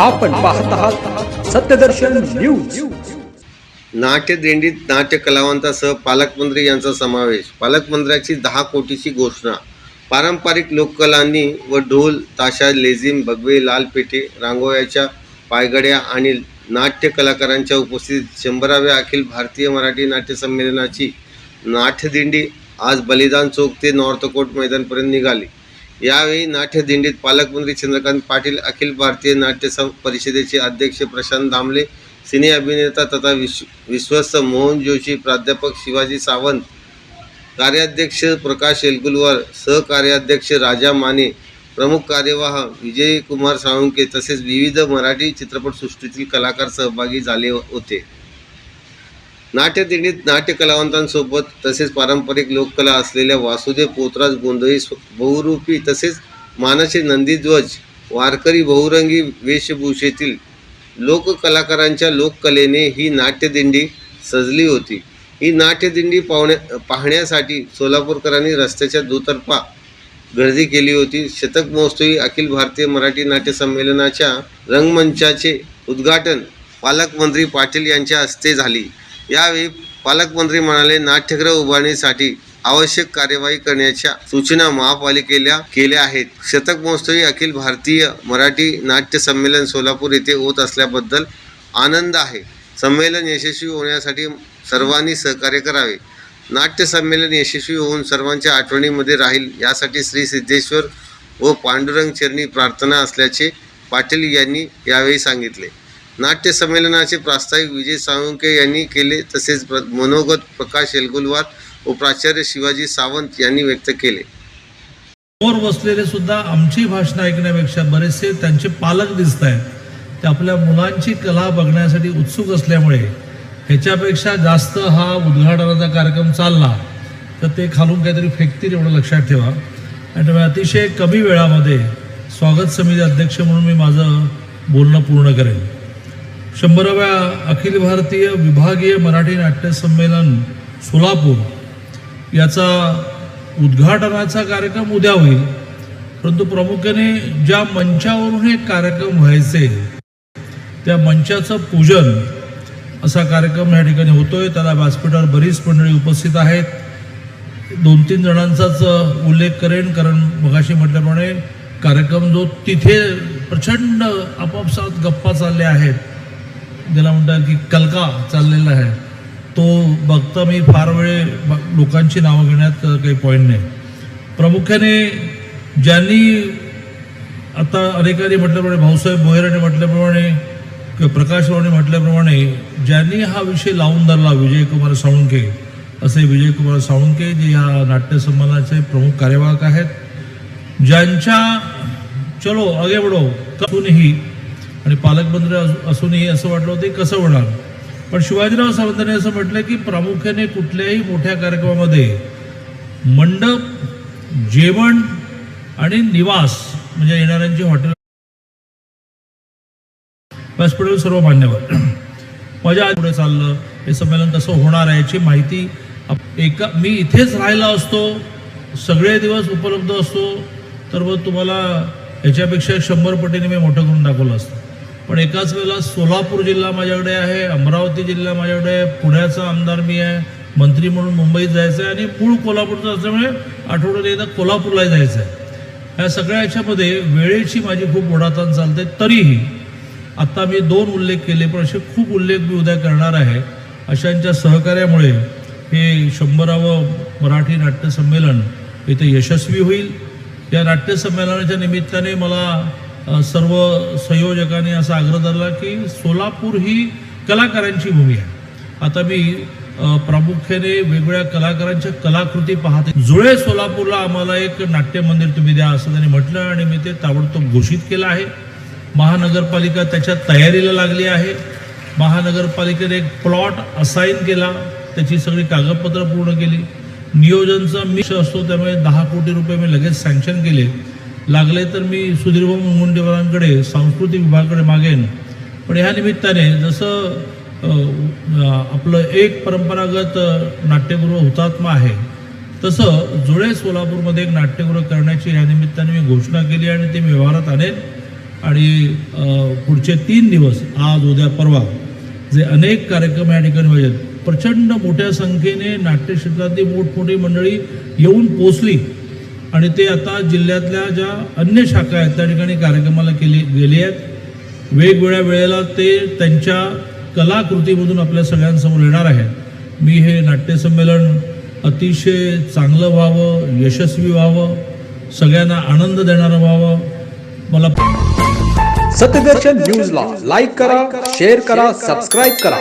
आपण पाहत आहात सत्यदर्शन न्यूज. नाट्यदिंडीत नाट्य कलावंतासह पालकमंत्री यांचा समावेश. पालकमंत्र्याची दहा कोटीची घोषणा. पारंपरिक लोककलांनी व ढोल ताशा लेझिम भगवे लाल पेठे रांगोळ्याच्या पायगड्या आणि नाट्य कलाकारांच्या उपस्थितीत शंभराव्या अखिल भारतीय मराठी नाट्य संमेलनाची नाट्यदिंडी आज बलिदान चौक ते नॉर्थ कोर्ट मैदानपर्यंत निघाली. यावेळी नाट्यदिंडीत पालकमंत्री चंद्रकांत पाटील अखिल भारतीय नाट्य परिषदेचे अध्यक्ष प्रशांत दामले सिने अभिनेता तथा विश्व विश्वस्त मोहन जोशी प्राध्यापक शिवाजी सावंत कार्याध्यक्ष प्रकाश एलकुलवार सहकार्याध्यक्ष राजा माने प्रमुख कार्यवाह विजय कुमार साळुंके तसेच विविध मराठी चित्रपटसृष्टीतील कलाकार सहभागी झाले होते. नाट्यदिंडीत नाट्य कलावंतांसोबत तसेच पारंपरिक लोककला असलेल्या वासुदेव पोतराज गोंधळी बहुरूपी तसेच मानाचे नंदीध्वज वारकरी बहुरंगी वेशभूषेतील लोककलाकारांच्या लोककलेने ही नाट्यदिंडी सजली होती. ही नाट्यदिंडी पाहण्या पाहण्यासाठी सोलापूरकरांनी रस्त्याच्या दुतर्फा गर्दी केली होती. शतक महोत्सवी अखिल भारतीय मराठी नाट्य संमेलनाच्या रंगमंचाचे उद्घाटन पालकमंत्री पाटील यांच्या हस्ते झाली. यावेळी पालकमंत्री म्हणाले नाट्यगृह उभारणीसाठी आवश्यक कार्यवाही करण्याच्या सूचना महापालिकेला केल्या आहेत. शतक महोत्सवी अखिल भारतीय मराठी नाट्य संमेलन सोलापूर येथे होत असल्याबद्दल आनंद आहे. संमेलन यशस्वी होण्यासाठी सर्वांनी सहकार्य करावे. नाट्य संमेलन यशस्वी होऊन सर्वांच्या आठवणीमध्ये राहील यासाठी श्री सिद्धेश्वर व पांडुरंग चरणी प्रार्थना असल्याचे पाटील यांनी यावेळी सांगितले. नाट्य संमेलनाचे प्रास्ताविक विजय साळुंके यांनी केले तसेच प्र मनोगत प्रकाश एलगुलवार व प्राचार्य शिवाजी सावंत यांनी व्यक्त केले. समोर बसलेले सुद्धा आमची भाषणं ऐकण्यापेक्षा बरेचसे त्यांचे पालक दिसत आहेत. ते आपल्या मुलांची कला बघण्यासाठी उत्सुक असल्यामुळे ह्याच्यापेक्षा जास्त हा उद्घाटनाचा कार्यक्रम चालला तर ते खालून काहीतरी फेकतील एवढं लक्षात ठेवा. आणि त्यामुळे अतिशय कमी वेळामध्ये स्वागत समिती अध्यक्ष म्हणून मी माझं बोलणं पूर्ण करेन. शंभराव्या अखिल भारतीय विभागीय मराठी नाट्य संमेलन सोलापूर. याचा उद्घाटनाचा कार्यक्रम उद्या होईल. परंतु प्रामुख्याने ज्या मंचावरून हे कार्यक्रम व्हायचे त्या मंचाचं पूजन असा कार्यक्रम या ठिकाणी होतोय. त्याला व्यासपीठावर बरीच मंडळी उपस्थित आहेत. दोन तीन जणांचाच उल्लेख करेन कारण मगाशी म्हटल्याप्रमाणे कार्यक्रम जो तिथे प्रचंड आपापसात गप्पा चालल्या आहेत. ज्याला म्हणतात की कलका चाललेला आहे. तो बघता मी फार वेळ ब- लोकांची नावं घेण्यात काही पॉईंट नाही. प्रामुख्याने ज्यांनी आता अनेकांनी म्हटल्याप्रमाणे भाऊसाहेब बोहेरांनी म्हटल्याप्रमाणे किंवा प्रकाश रावने म्हटल्याप्रमाणे ज्यांनी हा विषय लावून धरला विजयकुमार साळुंके असे विजयकुमार साळुंके जे या नाट्य प्रमुख कार्यवाहक आहेत ज्यांच्या चलो आगे बढो कसूनही आणि पालकमंत्री अस- असूनही असं वाटलं होतं कसं होणार. पण शिवाजीराव सावंतांनी असं म्हटलं की प्रामुख्याने कुठल्याही मोठ्या कार्यक्रमामध्ये मंडप जेवण आणि निवास म्हणजे येणाऱ्यांची हॉटेल व्यासपीठावर सर्व मान्यवर माझ्या आज पुढे चाललं हे संमेलन कसं होणार आहे याची माहिती एका मी इथेच राहिला असतो सगळे दिवस उपलब्ध असतो तर मग तुम्हाला याच्यापेक्षा शंभर पटीने मी मोठं करून दाखवलं असतं. पण एकाच वेळेला सोलापूर जिल्हा माझ्याकडे आहे अमरावती जिल्हा माझ्याकडे आहे पुण्याचा आमदार मी आहे मंत्री म्हणून मुंबईत जायचं आहे आणि मूळ कोल्हापूरचं असल्यामुळे आठवड्यात एकदा कोल्हापूरलाही जायचं आहे ह्या सगळ्या याच्यामध्ये वेळेची माझी खूप ओढाताण चालते तरीही आत्ता मी दोन उल्लेख केले पण असे खूप उल्लेख मी उद्या करणार आहे. अशांच्या सहकार्यामुळे हे शंभरावं मराठी नाट्यसंमेलन इथे यशस्वी होईल. या नाट्यसंमेलनाच्या निमित्ताने मला सर्व संयोजकांनी असा आग्रह धरला की सोलापूर ही कलाकारांची भूमी आहे. आता मी प्रामुख्याने वेगवेगळ्या कलाकारांच्या कलाकृती पाहते. जुळे सोलापूरला आम्हाला एक नाट्य मंदिर तुम्ही द्या असं त्यांनी म्हटलं आणि मी ते ताबडतोब घोषित केलं आहे. महानगरपालिका त्याच्या तयारीला लागली आहे. महानगरपालिकेने एक प्लॉट असाईन केला. त्याची सगळी कागदपत्रं पूर्ण केली. नियोजनचा मी असतो त्यामुळे दहा कोटी रुपये मी लगेच सँक्शन केले. लागले तर मी सुधीरभाऊ मुनगंटीवारांकडे सांस्कृतिक विभागाकडे मागेन. पण ह्या निमित्ताने जसं आपलं एक परंपरागत नाट्यगृह हुतात्मा आहे तसं जुळे सोलापूरमध्ये एक नाट्यगृह करण्याची या निमित्ताने मी घोषणा केली आणि ते मी व्यवहारात आणेन. आणि पुढचे तीन दिवस आज उद्या परवा जे अनेक कार्यक्रम या ठिकाणी होत आहेत प्रचंड मोठ्या संख्येने नाट्यक्षेत्रातली मोठमोठी मंडळी येऊन पोचली आणि ते आता जिल्ह्यातल्या ज्या अन्य शाखा आहेत त्या ठिकाणी कार्यक्रमाला केली गेली आहेत. वेगवेगळ्या वेळेला ते त्यांच्या कलाकृतीमधून आपल्या सगळ्यांसमोर येणार आहेत. मी हे नाट्यसंमेलन अतिशय चांगलं व्हावं यशस्वी व्हावं सगळ्यांना आनंद देणारं व्हावं. मला सत्यदर्शन न्यूजला लाईक करा शेअर करा सबस्क्राईब करा.